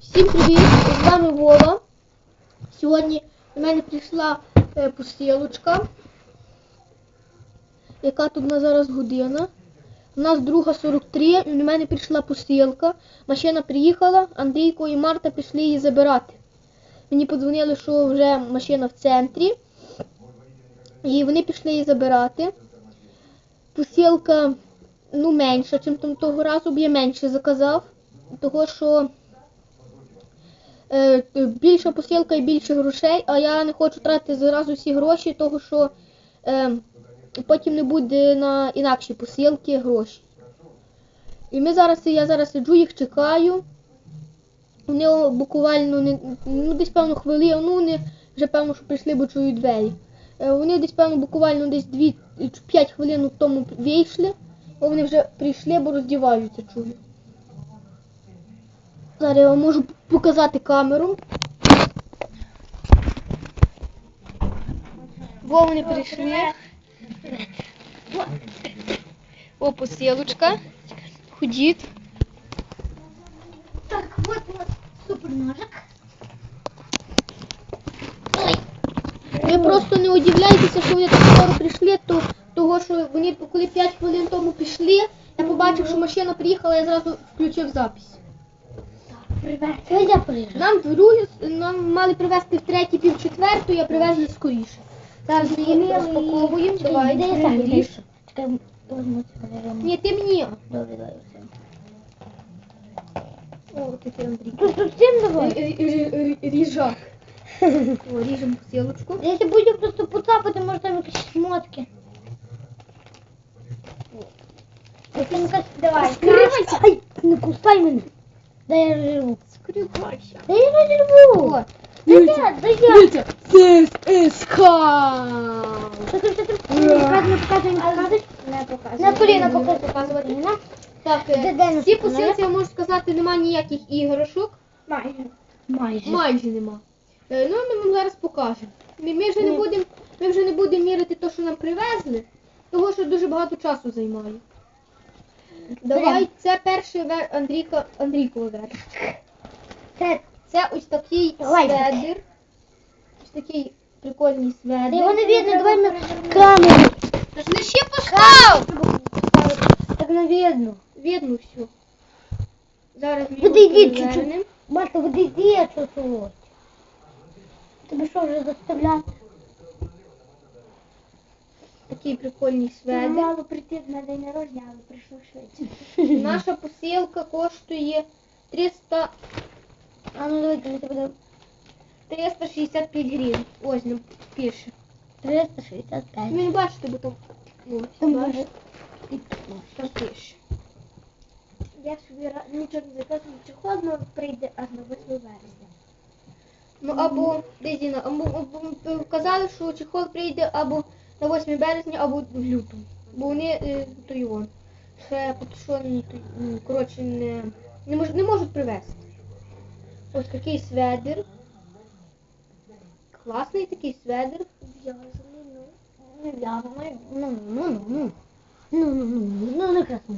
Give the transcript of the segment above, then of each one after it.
Всім привіт! З вами Вова. Сьогодні до мене прийшла е, посилочка. Яка тут на зараз година? У нас друга 43, і до мене прийшла посилка. Машина приїхала, Андрійко і Марта пішли її забирати. Мені подзвонили, що вже машина в центрі. І вони пішли її забирати. Посилка ну, менша, там того разу, бо я менше заказав. Того, що більша посилка і більше грошей, а я не хочу тратити зразу всі гроші, того що е, потім не буде на інакші посилки гроші. І ми зараз, я зараз сиджу, їх чекаю. Вони буквально не, ну, десь певно хвилину, ну вони вже певно, що прийшли, бо чують двері. Е, Вони десь певно буквально десь 2-5 хвилин тому вийшли, бо вони вже прийшли, бо роздіваються, чую. Зараз я вам можу показати камеру. Во вони прийшли. О, посилочка. Ходіть. Так, вот у нас супер ножик. Ви просто не удивляйтеся, що вони так скоро прийшли, то того, що вони коли 5 хвилин тому пішли, я побачив, що машина приїхала, я зразу включив запись. Приїжджу. Нам другі, нам мали привезти в третій, пів четверту, я привезли скоріше. Зараз ми їх розпаковуємо. Давай, наверное. Ні, ти мені. Добре, давай все. О, такий Андрій. Тут всім давай. Рі- рі- рі- Ріжак. О, ріжемо посилочку. Якщо буде просто поцапати, може там якісь шмотки. Давай. Ай, не кусай мене. Дай я розірву. Скривайся. Дай я. О, Дай я, дай я. This is що? Не показуй. На коліна показувати. Так, Де- е, всі посилці, я можу сказати, немає ніяких іграшок. Майже. Майже. Майже нема. Е, Ну, ми вам зараз покажемо. Ми, ми вже не Ні. будемо, ми вже не будемо міряти те, що нам привезли, того що дуже багато часу займає. Давай, це перший вер... Андрійка, Андрійковий верх. Це Це ось такий Давай. сведер. Ось такий прикольний сведер. Та його не видно, давай на камеру. Та ж не ще постав! Так не видно. Видно все. Зараз ми перевернемо. чуть-чуть. Марта, води йди чуть-чуть. Тебе що вже заставляти? Такий прикольний сведер. Мало прийти на день народження, але прийшло швидше. Наша посилка коштує 300, А ну давай, коли тебе 365 гривень. Ось нам пише. 365. Ви не бачите, бо там ось, Там бачите, там пише. Я собі нічого не заказую, чехол, але прийде аж на 8 вересня. Ну або Дезіна, або, або казали, що чехол прийде або на 8 березня, або в лютому. Бо вони е, то його. Ще поки що коротше не, не, мож, не можуть привезти. Ось такий сведер. Класний такий сведер. В'язаний, ну. Не в'язаний. Ну, ну, ну. Ну, ну, ну, ну, ну, не красно.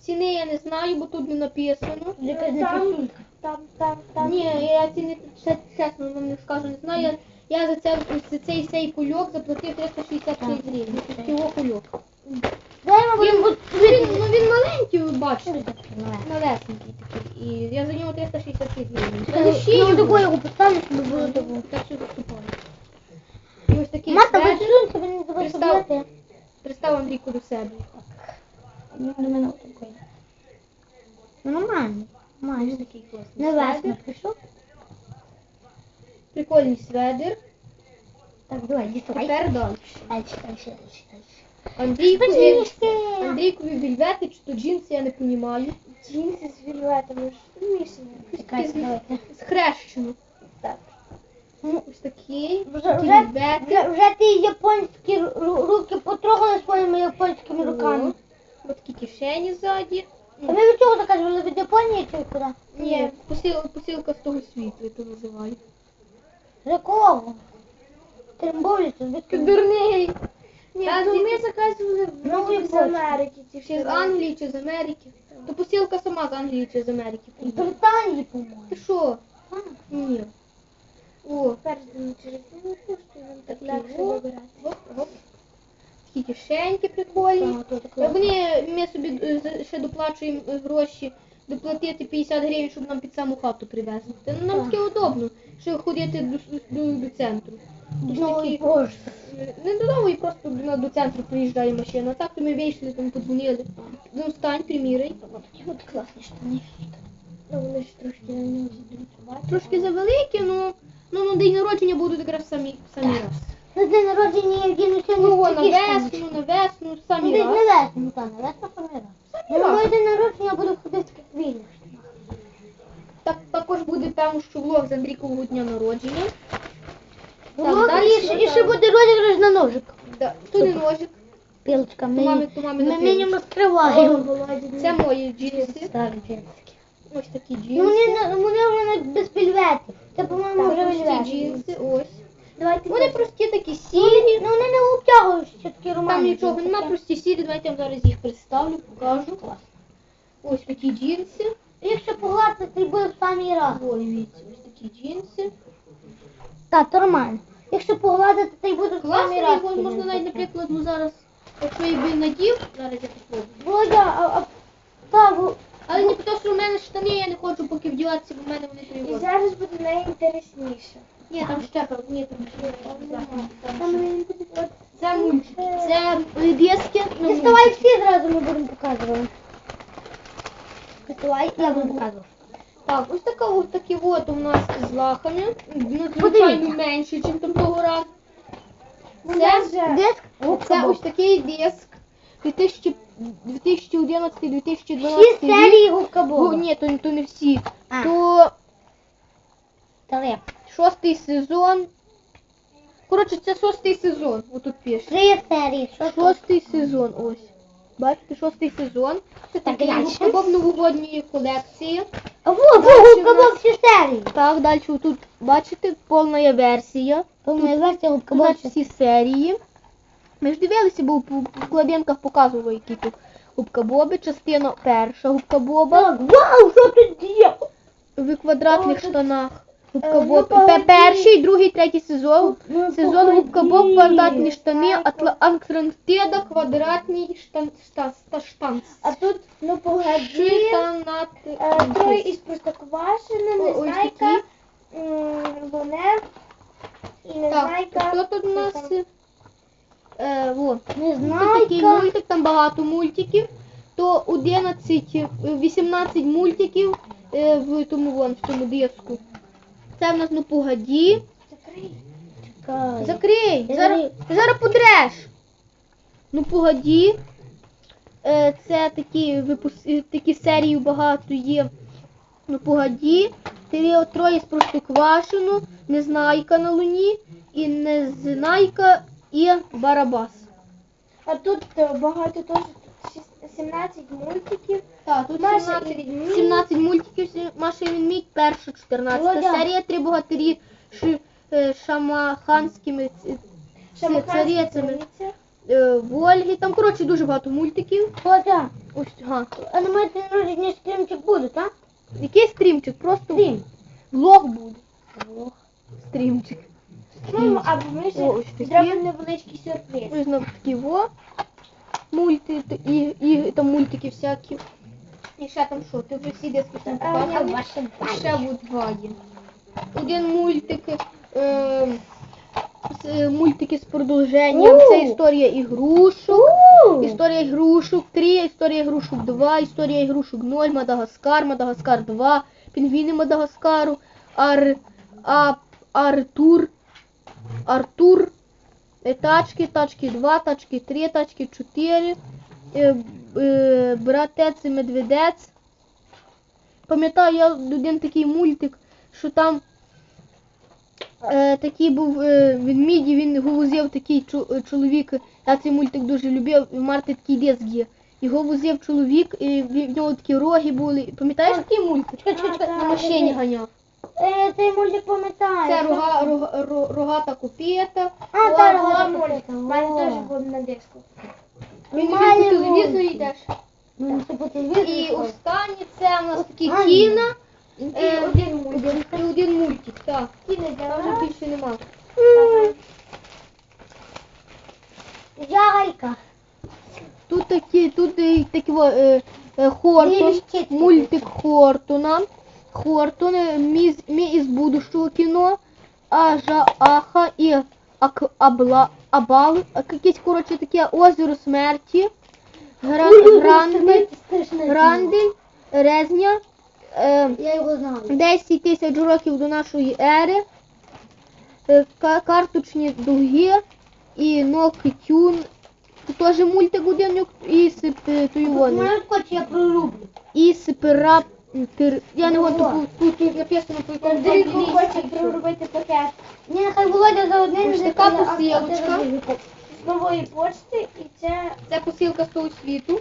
Ціни я не знаю, бо тут не написано. Не Там, там, там. Ні, я ціни чесно вам не скажу, не знаю. Я, за, це, за цей цей кульок заплатив 366 гривень. Так. Його кульок. Дай ми Він, він, ну, він маленький, ви бачите. Давай. Малесенький такий. І я за нього 365 гривень. Не Ну, ще таку його. його поставлю, щоб було такого. Так що заступаю. І ось такий сведер. висунь, щоб не забути Пристав. Андрійку до себе. Ну, до мене отакий. Ну, нормально. Майже. такий класний Не весно сведер. Прикольний сведер. Так, давай, діставай. Тепер далі. Дальше, дальше, дальше, дальше. Андрійку, Подожди. Андрійкові вільвети чи то джинси, я не розумію. Джинси з вільветами. Чекай, давайте. Схрещено. Так. Ось такий. Вже, Такі вже, вільвети. вже, вже ти японські руки потрогали своїми японськими руками. Ось такі кишені ззаді. А ви від чого заказували? Від Японії чи куди? Ні, посил, посилка з того світу, я то називаю. З якого? Ти звідки? дурний. Ні, Та, ну ми заказували Ну, вроді з хочете. Америки. Ці чи з. Англії, чи з Америки. То посилка сама з Англії чи з Америки. З. Британії, по-моєму. Ти що? Ні. О, Передаємо через ну, пошту, нам так легше о. вибирати. гоп, гоп. Такі кишеньки прикольні. Так, то таке. Вони, ми собі е, за- ще доплачуємо е, гроші, доплатити 50 гривень, щоб нам під саму хату привезти. Та ну, нам Так. таке удобно, що ходити до, до, до центру. Ну, і пошта. Е, Не додому і просто до, до центру приїжджає машина. А так то ми вийшли, там подзвонили. Ну встань, приміряй. От класні штани. Ну, вони ж трошки на нього бачите? Трошки завеликі, ну, ну на день народження будуть якраз самі, самі раз. На день народження я вдіну ще Ну, не о, на такі штани. весну, на весну, Ну, самі десь не раз. весну, та не весну, то не раз. Самі На раз. моє день народження я буду ходити в таких вільних штанах. Так, також буде певно, що влог дня народження. Так, Ну, далі і, ще- і ще буде розіграш на ножик. Да. Тут і ножик. Пілочка, ми, мами, то мами ми, на розкриваємо. Це мої джинси. Старі джинси. Ось такі Ну, вони, джинси. вони вже без пільвети. Це, по-моєму, вже Так, ось ці вельвети. джинси, ось. Давайте Вони прості такі Ну, сірі. Ну, вони не обтягують ще такі Там романи. нічого нема, прості сірі. Давайте я вам зараз їх представлю, покажу. Ось такі джинси. Якщо погладити, то й буде в самий раз. Дивіться, ось такі джинси. Так, нормально. Якщо погладити, то й буде в Класно, його можна навіть, наприклад, ну зараз, якщо я би надів, зараз я попробую. Володя, а, а, та, Вол- Але не тому, що в мене штани, я не хочу поки вдіватися, бо в мене вони І тривожні. зараз буде найінтересніше. Ні, там ще пев- ні, там ще Там Це мультики. Це диски. ну, Діставай всі зразу ми будемо показувати. Діставай, я буду показувати. Так, ось така ось такі от у нас з лахами. Ну, звичайно, менше, ніж там того разу. Це вже Диск, це ось такий диск. 2011-2012 Всі серії губка Боба. ні, то, то не всі. А. То Талеп. шостий сезон. Коротше, це шостий сезон. Отут пише. Три серії. Шостий сезон, ось. Бачите, шостий сезон. Це Так, такий дальше. новогодньої колекції. Во, во, Дальше губка у нас- Боб всі серії. Так, далі тут, бачите, повна версія. Повна версія губка Боб. Всі серії. Ми ж дивилися, бо в Клав'янках показували, які тут губка Боби. Частина перша губка Боба. Так, вау, що тут є? В квадратних штанах. Губка е, Боб. Перший, другий, третій сезон. Ну, Сезон губка Боб, квадратні штани, Так. Атла- Антрантида, квадратні штан, шта, ста, штанц. А тут, ну погоди, е, троє із ось Незнайка, Лунев і Так, хто тут у нас? Е, во. Не Тут такий мультик, там багато мультиків. То 11, е, 18 мультиків е, в тому вон, в цьому диску. Це в нас ну погоді. Закрий. Закрий, Я зараз, ти зараз подреш. Ну погоді. Е, це такі випус... е, такі серії багато є. Ну погоді. Три троє з простоквашину, незнайка на луні, і незнайка і барабас. А тут е, багато теж, 17 мультиків. Так, тут Маша 17, і Відмінь. 17 мультиків «Сі- Маша і Відмідь, перша 14 Володя. серія, три богатирі ш, е, шамаханськими ц- ц- Шамаханська царицями цариця. е, Вольги. Там, коротше, дуже багато мультиків. Володя, Ось, ага. а на моє день народження стрімчик буде, так? Який стрімчик? Просто Стрім. влог буде. Стрімчик. Ну, або ми ще О, ось такі. зробимо невеличкий сюрприз. Ось знову такі во. Мульти т- і, і там мультики всякі. І ще там що? Ти вже всі диски там Ваше Ще будуть два є. Один мультик. Е, з- е, мультики з продовженням. У! Це історія ігрушок. У! Історія ігрушок 3, історія ігрушок 2, історія ігрушок 0, Мадагаскар, Мадагаскар 2, Пінгвіни Мадагаскару, Ар, а, Артур, Артур, тачки, тачки 2, тачки 3, тачки 4, е, е, братець і медведець. Пам'ятаю я один такий мультик, що там е, такий був е, ведмідь, і він возив такий чо- чоловік. Я цей мультик дуже любив, і Марти такий диск є. Його возив чоловік, і в в нього такі роги були. Пам'ятаєш такий мультик? Чекай, чекай, чекай. На машині ганяв. Е, цей мультик пам'ятаю. Це рога, рога, ро- рогата купета. А, та була рога мультик. У мене теж був на диску. Він Нормальний по телевізору мультик. йдеш. Ну, це по телевізору. І останнє це у нас такі Останнє. кіна. Е, один мультик. І один мультик, так. Кінець Там вже більше нема. М. Жайка. Тут такі, тут е, такі во, е, е, Хортон, Дивіться, мультик Хортона. Хортон, мі, мі із будущого кіно. Ажа Аха і Ак, Абла, Абал. Якесь, коротше, таке озеро смерті. Гра, Грандель, Грандель, Резня. Е, Я його знаю. 10 тисяч років до нашої ери. Е, Карточні дуги і Ноктюн. Тут теж мультик один і сип е, той вони. Знаєш, хоч я прорублю. І сипера. Тир- Я не можу тут, тут написано по якому Андрійко англійськи, хоче що. проробити пакет Ні, нехай Володя за один Ось така посилочка. з нової почти, і це Це посилка з того світу.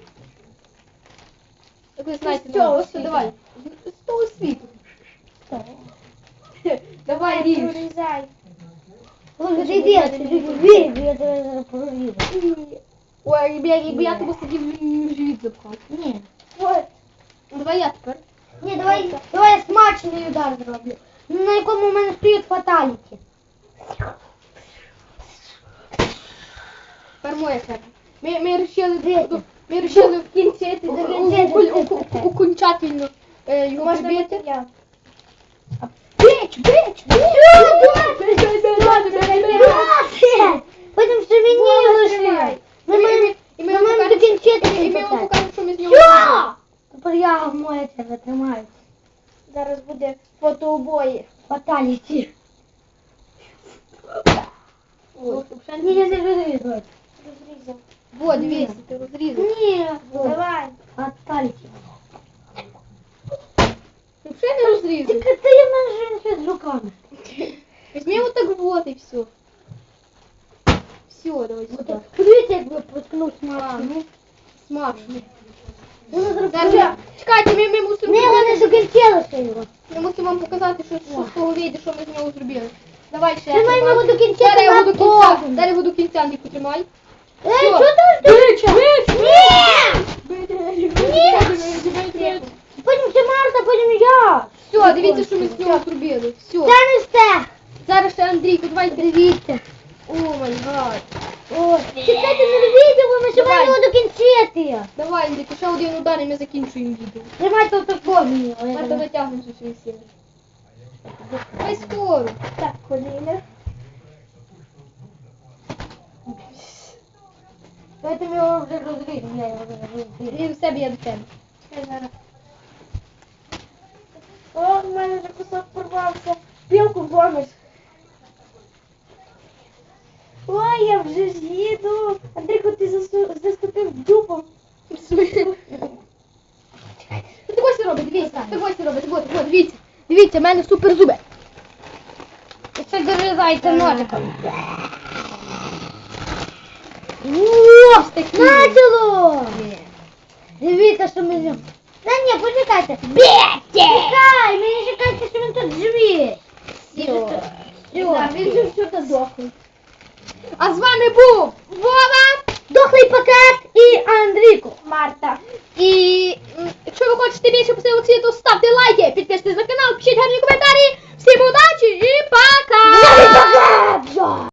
Як ви знаєте, З цього ну, світу. давай. З того світу. Давай ріж. прорізай. Володя, ти йди, ти я тебе зараз. Ой, якби я, якби я тебе сидів, мені в живіт запхав. Ні. От. Давай я тепер. Ні, давай, давай я смачний удар зроблю. На якому в мене стоїть фаталіті. Моя черга. Ми, ми рішили, Третя. ми рішили в кінці окончательно е, його я. Бич, бич, бич! Потім ще мені лишив. Ми маємо І ми Тепер я моя тебе тримаю. Зараз буде фотообої. Фаталіті. Ой, ще Ні, я не- не розрізаю. Розрізав. Во, дивіться, ти розрізав. Ні, Давай. фаталіті. Ну, Ще не розрізав. Тільки ти в мене жінки з руками. Візьми отак вот і все. Все, давай сюди. Отак. Подивіться, як ви проткнув А, смачно. Чекайте, ми, ми мусимо... Ми його не докінчилися його. Ми мусимо вам показати, що, що з того вийде, що ми з нього зробили. Давай ще. Тримай. його докінчити Зараз я на його до кінця. Зараз його до кінця, Андрій, потримай. Ей, Що? що там дивиться? Ні! Все, Потім ще Марта, потім я. дивіться, що ми з нього зробили. Все. Це не все. Зараз ще Андрійко, давай дивіться. О май гад. Чекайте, не рвіться, бо ми ще Давай. його докінчити. Давай, Андрійко, ще один удар і ми закінчуємо відео. Тримайте отако мені. Марта витягнемо з усієї сили. Давай скоро. Так, коліна. Давайте ми його вже розріжемо, я його в себе, я до тебе. Зараз. О, в мене вже кусок порвався. Пілку помиш. Ой, я вже ж їду. Андрійко, ти заступив дупом. Так ось робить, дивіться, так ось робить, от, от, дивіться. Дивіться, в мене супер зуби. Це дорізайте ножиком. Ось такі. Начало! Дивіться, що ми зробимо. Та ні, почекайте. Бійте! Чекай, мені чекайте, що він тут живе. Все. Так, він же всюди дохлий. А з вами був Вова, Дохлий Пакет і Андрійко Марта. І якщо ви хочете більше про Олексія, то ставте лайки, підписуйтесь на канал, пишіть гарні коментарі. Всім удачі і пока!